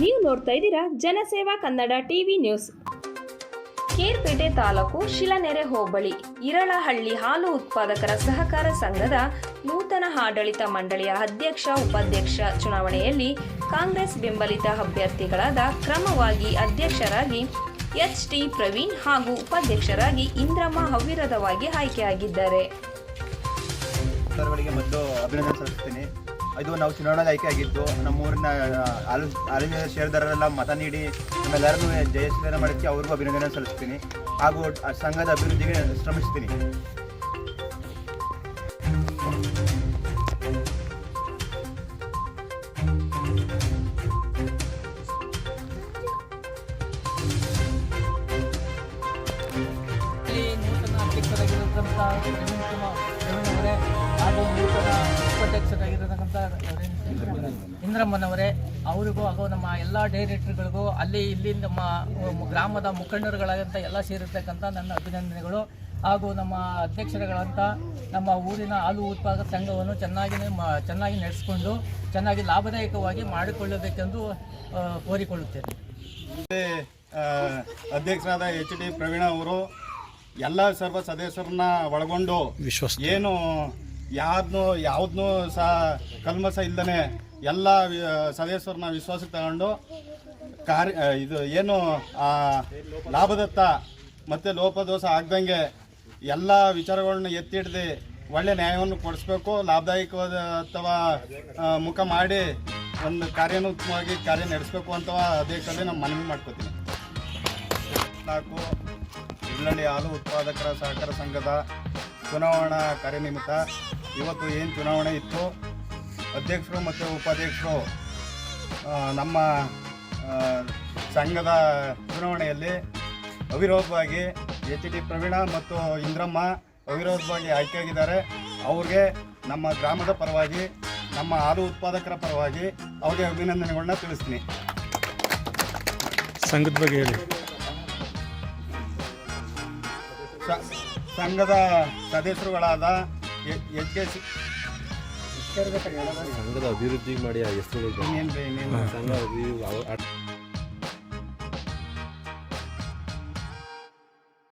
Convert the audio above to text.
ನೀವು ನೋಡ್ತಾ ಇದ್ದೀರಾ ಜನಸೇವಾ ಕನ್ನಡ ಟಿವಿ ನ್ಯೂಸ್. ಕೇರ್ಪೇಟೆ ತಾಲೂಕು ಶಿಲನೆರೆ ಹೋಬಳಿ ಇರಳಹಳ್ಳಿ ಹಾಲು ಉತ್ಪಾದಕರ ಸಹಕಾರ ಸಂಘದ ನೂತನ ಆಡಳಿತ ಮಂಡಳಿಯ ಅಧ್ಯಕ್ಷ ಉಪಾಧ್ಯಕ್ಷ ಚುನಾವಣೆಯಲ್ಲಿ ಕಾಂಗ್ರೆಸ್ ಬೆಂಬಲಿತ ಅಭ್ಯರ್ಥಿಗಳಾದ ಕ್ರಮವಾಗಿ ಅಧ್ಯಕ್ಷರಾಗಿ ಎಚ್ ಟಿ ಪ್ರವೀಣ್ ಹಾಗೂ ಉಪಾಧ್ಯಕ್ಷರಾಗಿ ಇಂದ್ರಮ್ಮ ಹವಿರದವಾಗಿ ಆಯ್ಕೆಯಾಗಿದ್ದಾರೆ. ಅಭಿನಂದನೆ ಇದು ನಾವು ಚುನಾವಣೆಗೆ ಆಯ್ಕೆ ಆಗಿದ್ದು ನಮ್ಮೂರಿನ ಆಲು ಷೇರ್ದಾರರೆಲ್ಲ ಮತ ನೀಡಿ ನಮ್ಮೆಲ್ಲರನ್ನೂ ಜಯಶೀಲನ ಮಾಡೋಕ್ಕೆ ಅವ್ರಿಗೂ ಅಭಿನಂದನೆ ಸಲ್ಲಿಸ್ತೀನಿ. ಹಾಗೂ ಸಂಘದ ಅಭಿವೃದ್ಧಿಗೆ ಶ್ರಮಿಸ್ತೀನಿ. ಅಧ್ಯಕ್ಷರಾಗಿರತಕ್ಕಂಥ ಇಂದ್ರಮ್ಮನವರೇ ಅವರಿಗೂ ಹಾಗೂ ನಮ್ಮ ಎಲ್ಲ ಡೈರೆಕ್ಟರ್ಗಳಿಗೂ ಅಲ್ಲಿ ಇಲ್ಲಿ ನಮ್ಮ ಗ್ರಾಮದ ಮುಖಂಡರುಗಳಾದಂಥ ಎಲ್ಲ ಸೇರಿರ್ತಕ್ಕಂಥ ನನ್ನ ಅಭಿನಂದನೆಗಳು. ಹಾಗೂ ನಮ್ಮ ಅಧ್ಯಕ್ಷರುಗಳಂತ ನಮ್ಮ ಊರಿನ ಹಾಲು ಉತ್ಪಾದಕ ಸಂಘವನ್ನು ಚೆನ್ನಾಗಿ ಮ- ಚೆನ್ನಾಗಿ ನಡೆಸಿಕೊಂಡು ಚೆನ್ನಾಗಿ ಲಾಭದಾಯಕವಾಗಿ ಮಾಡಿಕೊಳ್ಳಬೇಕೆಂದು ಕೋರಿಕೊಳ್ಳುತ್ತೇನೆ. ಅಧ್ಯಕ್ಷರಾದ ಎಚ್ ಡಿ ಪ್ರವೀಣ ಅವರು ಎಲ್ಲ ಸರ್ವ ಸದಸ್ಯರನ್ನ ಒಳಗೊಂಡು ಏನು ಯಾವ್ದನ್ನು ಯಾವ್ದನ್ನೂ ಸಹ ಕಲ್ಮಸ ಇಲ್ಲದೆ ಎಲ್ಲ ಸದಸ್ಯರನ್ನ ವಿಶ್ವಾಸಕ್ಕೆ ತಗೊಂಡು ಕಾರ್ಯ ಇದು ಏನು ಲಾಭದತ್ತ ಮತ್ತು ಲೋಪದೋಷ ಆಗ್ದಂಗೆ ಎಲ್ಲ ವಿಚಾರಗಳನ್ನ ಎತ್ತಿಡ್ದು ಒಳ್ಳೆ ನ್ಯಾಯವನ್ನು ಕೊಡಿಸ್ಬೇಕು, ಲಾಭದಾಯಕವಾದ ಅಥವಾ ಮುಖ ಮಾಡಿ ಒಂದು ಕಾರ್ಯೋನ್ಮುಖವಾಗಿ ಕಾರ್ಯ ನಡೆಸಬೇಕು ಅಂತ ಕಡೆ ನಾವು ಮನವಿ ಮಾಡ್ಕೋತೀವಿ. ನಾಲ್ಕು ಇಳ್ಳಳ್ಳಿ ಹಾಲು ಉತ್ಪಾದಕರ ಸಹಕಾರ ಸಂಘದ ಚುನಾವಣಾ ಕಾರ್ಯನಿಮಿತ್ತ ಇವತ್ತು ಏನು ಚುನಾವಣೆ ಇತ್ತು ಅಧ್ಯಕ್ಷರು ಮತ್ತು ಉಪಾಧ್ಯಕ್ಷರು ನಮ್ಮ ಸಂಘದ ಚುನಾವಣೆಯಲ್ಲಿ ಅವಿರೋಧವಾಗಿ ಎಚ್ ಡಿ ಪ್ರವೀಣ ಮತ್ತು ಇಂದ್ರಮ್ಮ ಅವಿರೋಧವಾಗಿ ಆಯ್ಕೆಯಾಗಿದ್ದಾರೆ. ಅವ್ರಿಗೆ ನಮ್ಮ ಗ್ರಾಮದ ಪರವಾಗಿ ನಮ್ಮ ಹಾಲು ಉತ್ಪಾದಕರ ಪರವಾಗಿ ಅವರಿಗೆ ಅಭಿನಂದನೆಗಳನ್ನ ತಿಳಿಸ್ತೀನಿ. ಸಂಘದ ಬಗ್ಗೆ ಹೇಳಿ. ಸಂಘದ ಸದಸ್ಯರುಗಳಾದ ಎಚ್ ಕೆ ಸಿ ಸಂಘದ ಅಭಿವೃದ್ಧಿ ಮಾಡಿ ಆ ಹೆಸರು ಸಂಘ ಅಭಿ- ಅವ-